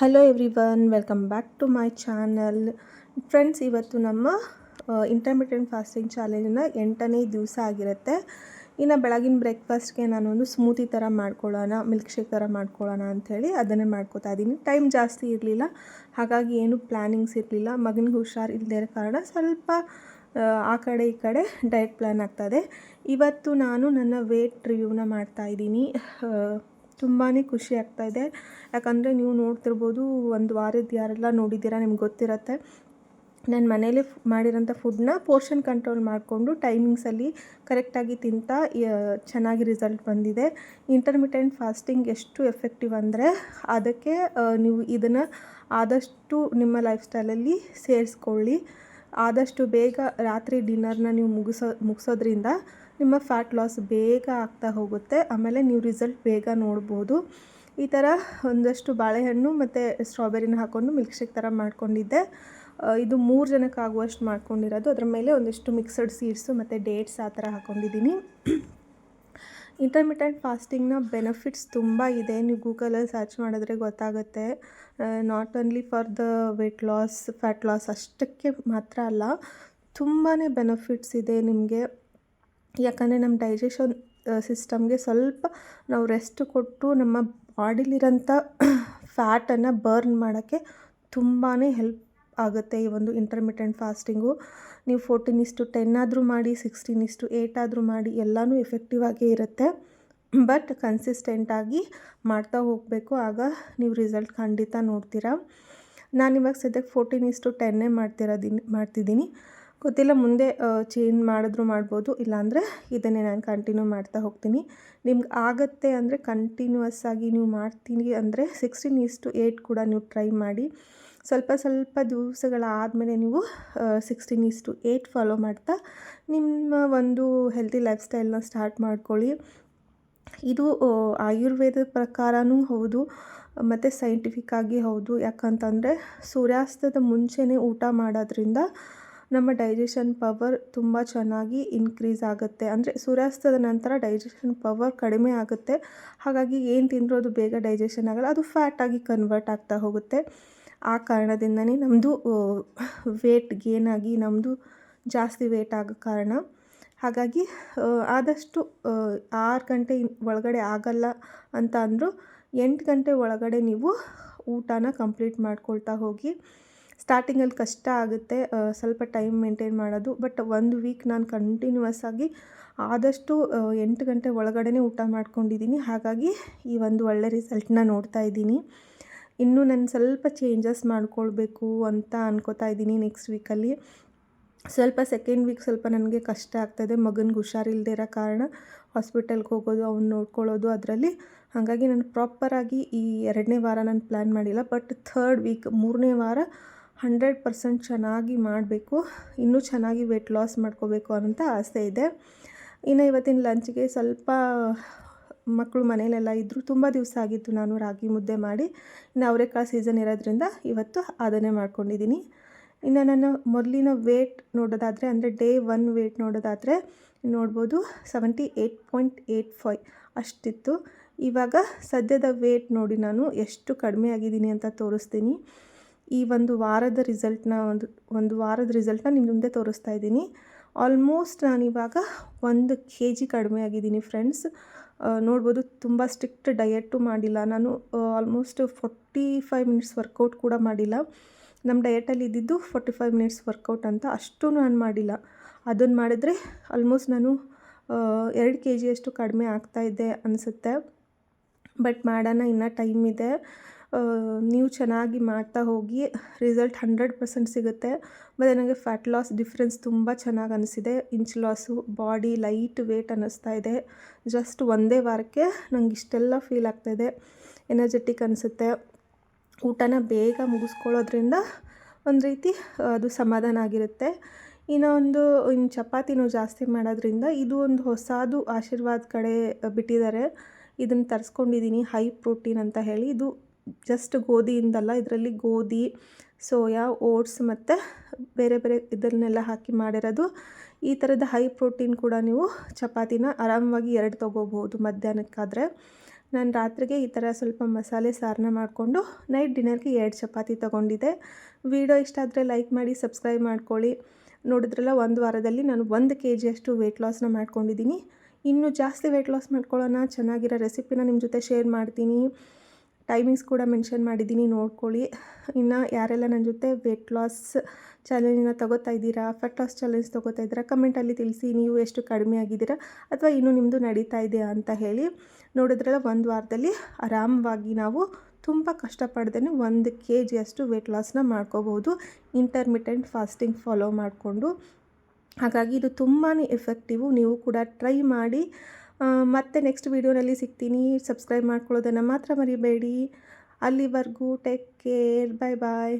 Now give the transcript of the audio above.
Hello every welcome back to my channel friends ಇವತ್ತು ನಮ್ಮ intermittent fasting ಚಾಲೆಂಜಿನ ಎಂಟನೇ ದಿವಸ ಆಗಿರುತ್ತೆ. ಇನ್ನು ಬೆಳಗಿನ ಬ್ರೇಕ್ಫಾಸ್ಟ್ಗೆ ನಾನೊಂದು ಸ್ಮೂತಿ ಥರ ಮಾಡ್ಕೊಳ್ಳೋಣ ಮಿಲ್ಕ್ ಶೇಕ್ ಥರ ಮಾಡ್ಕೊಳ್ಳೋಣ ಅಂಥೇಳಿ ಅದನ್ನೇ ಮಾಡ್ಕೋತಾ ಇದ್ದೀನಿ. ಟೈಮ್ ಜಾಸ್ತಿ ಇರಲಿಲ್ಲ ಹಾಗಾಗಿ ಏನು ಪ್ಲ್ಯಾನಿಂಗ್ಸ್ ಇರಲಿಲ್ಲ. ಮಗನಿಗೆ ಹುಷಾರು ಇಲ್ಲದೇ ಇರೋ ಕಾರಣ ಸ್ವಲ್ಪ ಆ, ಕಡೆ ಈ ಕಡೆ ಡಯಟ್ ಪ್ಲ್ಯಾನ್ ಆಗ್ತದೆ ಇವತ್ತು ನಾನು ನನ್ನ ವೇಟ್ ರಿವ್ಯೂನ ಮಾಡ್ತಾ ಇದ್ದೀನಿ. ತುಂಬಾ ಖುಷಿ ಆಗ್ತಾ ಇದೆ. ಯಾಕಂದರೆ ನೀವು ನೋಡ್ತಿರ್ಬೋದು, ಒಂದು ವಾರದ ಯಾರೆಲ್ಲ ನೋಡಿದ್ದೀರಾ ನಿಮ್ಗೆ ಗೊತ್ತಿರತ್ತೆ. ನಾನು ಮನೇಲಿ ಮಾಡಿರೋಂಥ ಫುಡ್ನ ಪೋರ್ಷನ್ ಕಂಟ್ರೋಲ್ ಮಾಡಿಕೊಂಡು ಟೈಮಿಂಗ್ಸಲ್ಲಿ ಕರೆಕ್ಟಾಗಿ ತಿಂತಾ ಚೆನ್ನಾಗಿ ರಿಸಲ್ಟ್ ಬಂದಿದೆ. ಇಂಟರ್ಮಿಟೆಂಟ್ ಫಾಸ್ಟಿಂಗ್ ಎಷ್ಟು ಎಫೆಕ್ಟಿವ್ ಅಂದರೆ, ಅದಕ್ಕೆ ನೀವು ಇದನ್ನು ಆದಷ್ಟು ನಿಮ್ಮ ಲೈಫ್ ಸ್ಟೈಲಲ್ಲಿ ಸೇರಿಸ್ಕೊಳ್ಳಿ. ಆದಷ್ಟು ಬೇಗ ರಾತ್ರಿ ಡಿನ್ನರ್ನ ನೀವು ಮುಗಿಸೋ, ಮುಗಿಸೋದ್ರಿಂದ ನಿಮ್ಮ ಫ್ಯಾಟ್ ಲಾಸ್ ಬೇಗ ಆಗ್ತಾ ಹೋಗುತ್ತೆ. ಆಮೇಲೆ ನೀವು ರಿಸಲ್ಟ್ ಬೇಗ ನೋಡ್ಬೋದು. ಈ ಥರ ಒಂದಷ್ಟು ಬಾಳೆಹಣ್ಣು ಮತ್ತು ಸ್ಟ್ರಾಬೆರಿನ ಹಾಕ್ಕೊಂಡು ಮಿಲ್ಕ್ ಶೇಕ್ ಥರ ಮಾಡ್ಕೊಂಡಿದ್ದೆ. ಇದು ಮೂರು ಜನಕ್ಕೆ ಆಗುವಷ್ಟು ಮಾಡ್ಕೊಂಡಿರೋದು. ಅದ್ರ ಮೇಲೆ ಒಂದಿಷ್ಟು ಮಿಕ್ಸಡ್ ಸೀಡ್ಸು ಮತ್ತು ಡೇಟ್ಸ್ ಆ ಥರ ಹಾಕ್ಕೊಂಡಿದ್ದೀನಿ ಇಂಟರ್ಮಿಟೆಂಟ್ ಫಾಸ್ಟಿಂಗ್ನ ಬೆನಿಫಿಟ್ಸ್ ತುಂಬ ಇದೆ. ನೀವು ಗೂಗಲಲ್ಲಿ ಸರ್ಚ್ ಮಾಡಿದ್ರೆ ಗೊತ್ತಾಗುತ್ತೆ. Not only for the weight loss fat loss ಅಷ್ಟಕ್ಕೆ ಮಾತ್ರ ಅಲ್ಲ ತುಂಬಾ ಬೆನಿಫಿಟ್ಸ್ ಇದೆ ನಿಮಗೆ. ಯಾಕಂದರೆ ನಮ್ಮ ಡೈಜೆಷನ್ ಸಿಸ್ಟಮ್ಗೆ ಸ್ವಲ್ಪ ನಾವು ರೆಸ್ಟ್ ಕೊಟ್ಟು ನಮ್ಮ ಬಾಡಿಲಿರೋಂಥ ಫ್ಯಾಟನ್ನು ಬರ್ನ್ ಮಾಡೋಕ್ಕೆ ತುಂಬಾ ಹೆಲ್ಪ್ ಆಗುತ್ತೆ ಈ ಒಂದು ಇಂಟರ್ಮಿಟೆಂಟ್ ಫಾಸ್ಟಿಂಗು ನೀವು ಫೋರ್ಟೀನ್ ಇಸ್ಟು ಟೆನ್ ಆದರೂ ಮಾಡಿ ಸಿಕ್ಸ್ಟೀನ್ ಇಸ್ಟು ಏಯ್ಟ್ ಆದರೂ ಮಾಡಿ, ಎಲ್ಲನೂ ಎಫೆಕ್ಟಿವ್ ಆಗೇ ಇರುತ್ತೆ. ಬಟ್ ಕನ್ಸಿಸ್ಟೆಂಟಾಗಿ ಮಾಡ್ತಾ ಹೋಗಬೇಕು. ಆಗ ನೀವು ರಿಸಲ್ಟ್ ಖಂಡಿತ ನೋಡ್ತೀರಾ. ನಾನಿವಾಗ ಸದ್ಯಕ್ಕೆ ಫೋರ್ಟೀನ್ ಇಸ್ಟು ಟೆನ್ನೇ ಮಾಡ್ತಿರೋದಿನ್, ಮಾಡ್ತಿದ್ದೀನಿ. ಗೊತ್ತಿಲ್ಲ, ಮುಂದೆ ಚೇಂಜ್ ಮಾಡಿದ್ರು ಮಾಡ್ಬೋದು. ಇಲ್ಲಾಂದರೆ ಇದನ್ನೇ ನಾನು ಕಂಟಿನ್ಯೂ ಮಾಡ್ತಾ ಹೋಗ್ತೀನಿ. ನಿಮ್ಗೆ ಆಗತ್ತೆ ಅಂದರೆ ಕಂಟಿನ್ಯೂಸ್ ಆಗಿ ನೀವು ಮಾಡ್ತೀನಿ ಅಂದರೆ ಸಿಕ್ಸ್ಟೀನ್ ಈಸ್ ಟು ಏಯ್ಟ್ ಕೂಡ ನೀವು ಟ್ರೈ ಮಾಡಿ. ಸ್ವಲ್ಪ ಸ್ವಲ್ಪ ದಿವಸಗಳಾದಮೇಲೆ ನೀವು sixteen is to eight follow ಮಾಡ್ತಾ ನಿಮ್ಮ ಒಂದು ಹೆಲ್ತಿ ಲೈಫ್ ಸ್ಟೈಲ್ನ ಸ್ಟಾರ್ಟ್ ಮಾಡ್ಕೊಳ್ಳಿ. ಇದು ಆಯುರ್ವೇದ ಪ್ರಕಾರನೂ ಹೌದು, ಮತ್ತು ಸೈಂಟಿಫಿಕ್ ಆಗಿ ಹೌದು. ಯಾಕಂತಂದರೆ ಸೂರ್ಯಾಸ್ತದ ಮುಂಚೆನೇ ಊಟ ಮಾಡೋದ್ರಿಂದ ನಮ್ಮ ಡೈಜೆಷನ್ ಪವರ್ ತುಂಬ ಚೆನ್ನಾಗಿ ಇನ್ಕ್ರೀಸ್ ಆಗುತ್ತೆ. ಅಂದರೆ ಸೂರ್ಯಾಸ್ತದ ನಂತರ ಡೈಜೆಷನ್ ಪವರ್ ಕಡಿಮೆ ಆಗುತ್ತೆ. ಹಾಗಾಗಿ ಏನು ತಿಂದರೂ ಅದು ಬೇಗ ಡೈಜೆಷನ್ ಆಗಲ್ಲ. ಅದು ಫ್ಯಾಟಾಗಿ ಕನ್ವರ್ಟ್ ಆಗ್ತಾ ಹೋಗುತ್ತೆ. ಆ ಕಾರಣದಿಂದನೇ ನಮ್ಮದು ವೇಟ್ ಗೇನ್ ಆಗಿ ನಮ್ಮದು ಜಾಸ್ತಿ ವೇಟ್ ಆಗೋ ಕಾರಣ. ಹಾಗಾಗಿ ಆದಷ್ಟು ಆರು ಗಂಟೆ ಒಳಗಡೆ ಆಗಲ್ಲ ಅಂತ ಅಂದರೂ, ಎಂಟು ಗಂಟೆ ಒಳಗಡೆ ನೀವು ಊಟನ ಕಂಪ್ಲೀಟ್ ಮಾಡ್ಕೊಳ್ತಾ ಹೋಗಿ ಸ್ಟಾರ್ಟಿಂಗಲ್ಲಿ ಕಷ್ಟ ಆಗುತ್ತೆ ಸ್ವಲ್ಪ ಟೈಮ್ ಮೇಂಟೈನ್ ಮಾಡೋದು. ಬಟ್ ಒಂದು ವೀಕ್ ನಾನು ಕಂಟಿನ್ಯೂಸ್ ಆಗಿ ಆದಷ್ಟು ಎಂಟು ಗಂಟೆ ಒಳಗಡೆ ಊಟ ಮಾಡ್ಕೊಂಡಿದ್ದೀನಿ. ಹಾಗಾಗಿ ಈ ಒಂದು ಒಳ್ಳೆ ರಿಸಲ್ಟ್ನ ನೋಡ್ತಾ ಇದ್ದೀನಿ. ಇನ್ನೂ ನಾನು ಸ್ವಲ್ಪ ಚೇಂಜಸ್ ಮಾಡ್ಕೊಳ್ಬೇಕು ಅಂತ ಅನ್ಕೋತಾ ಇದ್ದೀನಿ ನೆಕ್ಸ್ಟ್ ವೀಕಲ್ಲಿ ಸ್ವಲ್ಪ ಸೆಕೆಂಡ್ ವೀಕ್ ಸ್ವಲ್ಪ ನನಗೆ ಕಷ್ಟ ಆಗ್ತಾಯಿದೆ ಮಗನಿಗೆ ಹುಷಾರಿಲ್ಲದೆ ಇರೋ ಕಾರಣ ಹಾಸ್ಪಿಟಲ್ಗೆ ಹೋಗೋದು, ಅವ್ನು ನೋಡ್ಕೊಳ್ಳೋದು ಅದರಲ್ಲಿ. ಹಾಗಾಗಿ ನಾನು ಪ್ರಾಪರಾಗಿ ಈ ಎರಡನೇ ವಾರ ನಾನು ಪ್ಲ್ಯಾನ್ ಮಾಡಿಲ್ಲ. ಬಟ್ ಥರ್ಡ್ ವೀಕ್ ಮೂರನೇ ವಾರ ಹಂಡ್ರೆಡ್ ಪರ್ಸೆಂಟ್ ಚೆನ್ನಾಗಿ ಮಾಡಬೇಕು, ಇನ್ನೂ ಚೆನ್ನಾಗಿ ವೆಯ್ಟ್ ಲಾಸ್ ಮಾಡ್ಕೋಬೇಕು ಅಂತ ಆಸೆ ಇದೆ. ಇನ್ನು ಇವತ್ತಿನ ಲಂಚ್ಗೆ ಸ್ವಲ್ಪ ಮಕ್ಕಳು ಮನೇಲೆಲ್ಲ ಇದ್ದರು ತುಂಬ ದಿವಸ ಆಗಿತ್ತು ನಾನು ರಾಗಿ ಮುದ್ದೆ ಮಾಡಿ. ಇನ್ನು ಅವರೆಕಾಳು ಸೀಸನ್ ಇರೋದ್ರಿಂದ ಇವತ್ತು ಅದನ್ನೇ ಮಾಡ್ಕೊಂಡಿದ್ದೀನಿ. ಇನ್ನು ನಾನು ಮೊದಲಿನ ವೇಟ್ ನೋಡೋದಾದರೆ, ಅಂದರೆ ಡೇ ಒನ್ ವೇಟ್ ನೋಡೋದಾದರೆ ನೋಡ್ಬೋದು seventy eight point eight five ಅಷ್ಟಿತ್ತು. ಇವಾಗ ಸದ್ಯದ ವೇಟ್ ನೋಡಿ ನಾನು ಎಷ್ಟು ಕಡಿಮೆ ಆಗಿದ್ದೀನಿ ಅಂತ ತೋರಿಸ್ತೀನಿ. ಈ ಒಂದು ವಾರದ ರಿಸಲ್ಟ್ನ ಒಂದು ಒಂದು ವಾರದ ರಿಸಲ್ಟ್ನ ನಿಮ್ಮ ಮುಂದೆ ತೋರಿಸ್ತಾ ಇದ್ದೀನಿ. ಆಲ್ಮೋಸ್ಟ್ ನಾನಿವಾಗ ಒಂದು ಕೆ ಜಿ ಕಡಿಮೆ ಆಗಿದ್ದೀನಿ ಫ್ರೆಂಡ್ಸ್. ನೋಡ್ಬೋದು ತುಂಬ ಸ್ಟ್ರಿಕ್ಟ್ ಡಯಟು ಮಾಡಿಲ್ಲ. ನಾನು almost forty five minutes workout ಕೂಡ ಮಾಡಿಲ್ಲ. ನಮ್ಮ ಡಯೆಟಲ್ಲಿ ಇದ್ದಿದ್ದು ಫೋರ್ಟಿ ಫೈವ್ ಮಿನಿಟ್ಸ್ ವರ್ಕೌಟ್ ಅಂತ ಅಷ್ಟು ನಾನು ಮಾಡಿಲ್ಲ. ಅದನ್ನು ಮಾಡಿದ್ರೆ ಆಲ್ಮೋಸ್ಟ್ ನಾನು ಎರಡು ಕೆ ಜಿಯಷ್ಟು ಕಡಿಮೆ ಆಗ್ತಾಯಿದ್ದೆ ಅನಿಸುತ್ತೆ. ಬಟ್ ಮಾಡೋಣ, ಇನ್ನೂ ಟೈಮ್ ಇದೆ. ನೀವು ಚೆನ್ನಾಗಿ ಮಾಡ್ತಾ ಹೋಗಿ ರಿಸಲ್ಟ್ ಹಂಡ್ರೆಡ್ ಪರ್ಸೆಂಟ್ ಸಿಗುತ್ತೆ. ಮತ್ತು ನನಗೆ ಫ್ಯಾಟ್ ಲಾಸ್ ಡಿಫ್ರೆನ್ಸ್ ತುಂಬ ಚೆನ್ನಾಗಿ ಅನಿಸಿದೆ. Inch loss body light weight ಅನ್ನಿಸ್ತಾ ಇದೆ. ಜಸ್ಟ್ ಒಂದೇ ವಾರಕ್ಕೆ ನಂಗೆ ಇಷ್ಟೆಲ್ಲ ಫೀಲ್ ಆಗ್ತಾಯಿದೆ ಎನರ್ಜೆಟಿಕ್ ಅನಿಸುತ್ತೆ. ಊಟನ ಬೇಗ ಮುಗಿಸ್ಕೊಳ್ಳೋದ್ರಿಂದ ಒಂದು ರೀತಿ ಅದು ಸಮಾಧಾನ ಆಗಿರುತ್ತೆ. ಇನ್ನೊಂದು ಒಂದು ಇನ್ನು ಚಪಾತಿನೂ ಜಾಸ್ತಿ ಮಾಡೋದ್ರಿಂದ ಇದು ಒಂದು ಹೊಸದು ಆಶೀರ್ವಾದ ಕಡೆ ಬಿಟ್ಟಿದ್ದಾರೆ. ಇದನ್ನು ತರಿಸ್ಕೊಂಡಿದ್ದೀನಿ ಹೈ ಪ್ರೋಟೀನ್ ಅಂತ ಹೇಳಿ. ಇದು ಜಸ್ಟ್ ಗೋಧಿಯಿಂದಲ್ಲ ಇದರಲ್ಲಿ ಗೋಧಿ, ಸೋಯಾ, ಓಟ್ಸ್ ಮತ್ತು ಬೇರೆ ಬೇರೆ ಇದನ್ನೆಲ್ಲ ಹಾಕಿ ಮಾಡಿರೋದು. ಈ ಥರದ ಹೈ ಪ್ರೋಟೀನ್ ಕೂಡ ನೀವು ಚಪಾತಿನ ಆರಾಮವಾಗಿ ಎರಡು ತೊಗೋಬೋದು ಮಧ್ಯಾಹ್ನಕ್ಕಾದರೆ. ನಾನು ರಾತ್ರಿಗೆ ಈ ಥರ ಸ್ವಲ್ಪ ಮಸಾಲೆ ಸಾರನ್ನ ಮಾಡಿಕೊಂಡು ನೈಟ್ ಡಿನ್ನರ್ಗೆ ಎರಡು ಚಪಾತಿ ತೊಗೊಂಡಿದ್ದೆ. ವಿಡಿಯೋ ಇಷ್ಟ ಆದರೆ ಲೈಕ್ ಮಾಡಿ ಸಬ್ಸ್ಕ್ರೈಬ್ ಮಾಡ್ಕೊಳ್ಳಿ. ನೋಡಿದ್ರಲ್ಲ ಒಂದು ವಾರದಲ್ಲಿ ನಾನು ಒಂದು ಕೆ ಜಿಯಷ್ಟು ವೆಯ್ಟ್ ಲಾಸ್ನ ಮಾಡ್ಕೊಂಡಿದ್ದೀನಿ. ಇನ್ನೂ ಜಾಸ್ತಿ ವೆಯ್ಟ್ ಲಾಸ್ ಮಾಡ್ಕೊಳ್ಳೋಣ, ಚೆನ್ನಾಗಿರೋ ರೆಸಿಪಿನ ನಿಮ್ಮ ಜೊತೆ ಶೇರ್ ಮಾಡ್ತೀನಿ. ಟೈಮಿಂಗ್ಸ್ ಕೂಡ ಮೆನ್ಷನ್ ಮಾಡಿದ್ದೀನಿ, ನೋಡ್ಕೊಳ್ಳಿ. ಇನ್ನು ಯಾರೆಲ್ಲ ನನ್ನ ಜೊತೆ ವೆಯ್ಟ್ ಲಾಸ್ ಚಾಲೆಂಜನ್ನ ತಗೋತಾ ಇದ್ದೀರಾ ಫಟ್ ಲಾಸ್ ಚಾಲೆಂಜ್ ತೊಗೋತಾ ಇದ್ದೀರಾ ಕಮೆಂಟಲ್ಲಿ ತಿಳಿಸಿ ನೀವು ಎಷ್ಟು ಕಡಿಮೆ ಆಗಿದ್ದೀರಾ ಅಥವಾ ಇನ್ನೂ ನಿಮ್ಮದು ನಡೀತಾ ಇದೆಯಾ ಅಂತ ಹೇಳಿ ನೋಡಿದ್ರಲ್ಲ, ಒಂದು ವಾರದಲ್ಲಿ ಆರಾಮವಾಗಿ ನಾವು ತುಂಬ ಕಷ್ಟಪಡ್ದೇ ಒಂದು ಕೆ ಜಿಯಷ್ಟು ವೆಯ್ಟ್ ಲಾಸ್ನ ಮಾಡ್ಕೋಬೋದು ಇಂಟರ್ಮಿಟೆಂಟ್ ಫಾಸ್ಟಿಂಗ್ ಫಾಲೋ ಮಾಡಿಕೊಂಡು. ಹಾಗಾಗಿ ಇದು ತುಂಬಾ ಎಫೆಕ್ಟಿವು ನೀವು ಕೂಡ ಟ್ರೈ ಮಾಡಿ. ಮತ್ತೆ ನೆಕ್ಸ್ಟ್ ವೀಡಿಯೋನಲ್ಲಿ ಸಿಗ್ತೀನಿ. ಸಬ್ಸ್ಕ್ರೈಬ್ ಮಾಡ್ಕೊಳ್ಳೋದನ್ನು ಮಾತ್ರ ಮರಿಬೇಡಿ. ಅಲ್ಲಿವರೆಗೂ ಟೇಕ್ ಕೇರ್ ಬಾಯ್ ಬಾಯ್